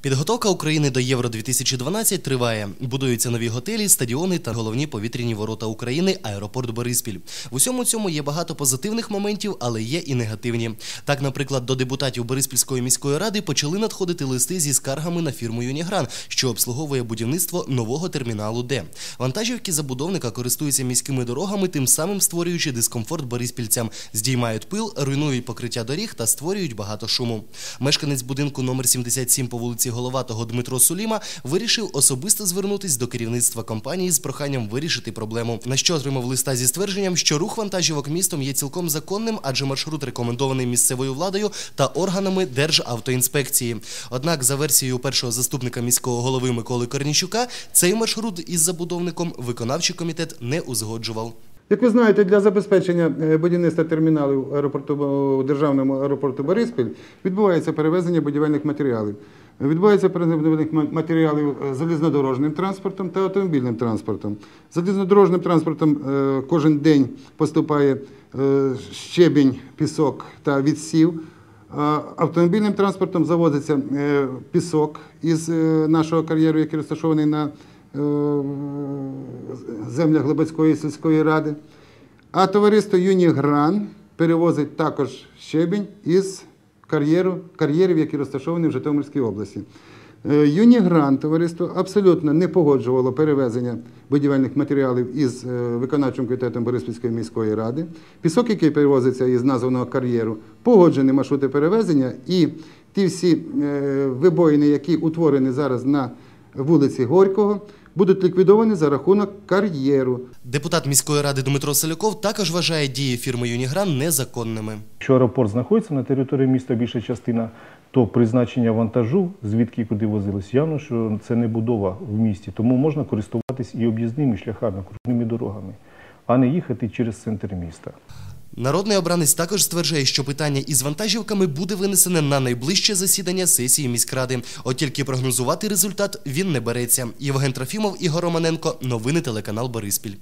Підготовка України до Євро 2012 триває. Будуються нові готелі, стадіони та головні повітряні ворота України аеропорт Бориспіль. В усьому цьому є багато позитивних моментів, але є і негативні. Так, наприклад, до депутатів Бориспільської міської ради почали надходити листи зі скаргами на фірму Юнігран, що обслуговує будівництво нового терміналу Д. Вантажівки забудовника користуються міськими дорогами, тим самим створюючи дискомфорт бориспільцям, здіймають пил, руйнують покриття доріг та створюють багато шуму. Мешканець будинку номер 77 по вулиці Головатого Дмитро Суліма вирішив особисто звернутись до керівництва компанії з проханням вирішити проблему. На що отримав листа зі ствердженням, що рух вантажівок містом є цілком законним, адже маршрут рекомендований місцевою владою та органами Державтоінспекції. Однак, за версією першого заступника міського голови Миколи Корніщука, цей маршрут із забудовником виконавчий комітет не узгоджував. Як ви знаєте, для забезпечення е, будівництва терміналів у державному аеропорту Бориспіль відбувається перевезення будівельних матеріалів. Відбувається перевезення матеріалів е, залізнодорожнім транспортом та автомобільним транспортом. Залізнодорожним транспортом е, кожен день поступає е, щебінь, пісок та відсів. Автомобільним транспортом завозиться пісок із нашого кар'єру, який розташований на землях Глибоцької сільської ради. А товариство Юнігран перевозить також щебінь із кар'єру, кар'єрів, які розташовані в Житомирській області. Е, Юнігран товариство абсолютно не погоджувало перевезення будівельних матеріалів із е, виконавчим комітетом Бориспільської міської ради. Пісок, який перевозиться із названого кар'єру, погоджені маршрути перевезення, і ті всі е, вибоїни, які утворені зараз на вулиці Горького, будуть ліквідовані за рахунок кар'єру. Депутат міської ради Дмитро Соляков також вважає дії фірми Юнігран незаконними. Якщо аеропорт знаходиться на території міста більша частина, то призначення вантажу, звідки і куди возились, явно, що це не будова в місті. Тому можна користуватись і об'їзними шляхами, кружними дорогами, а не їхати через центр міста. Народний обранець також стверджує, що питання із вантажівками буде винесене на найближче засідання сесії міськради. От тільки прогнозувати результат він не береться. Євген Трофімов, Ігор Романенко. Новини телеканал Бориспіль.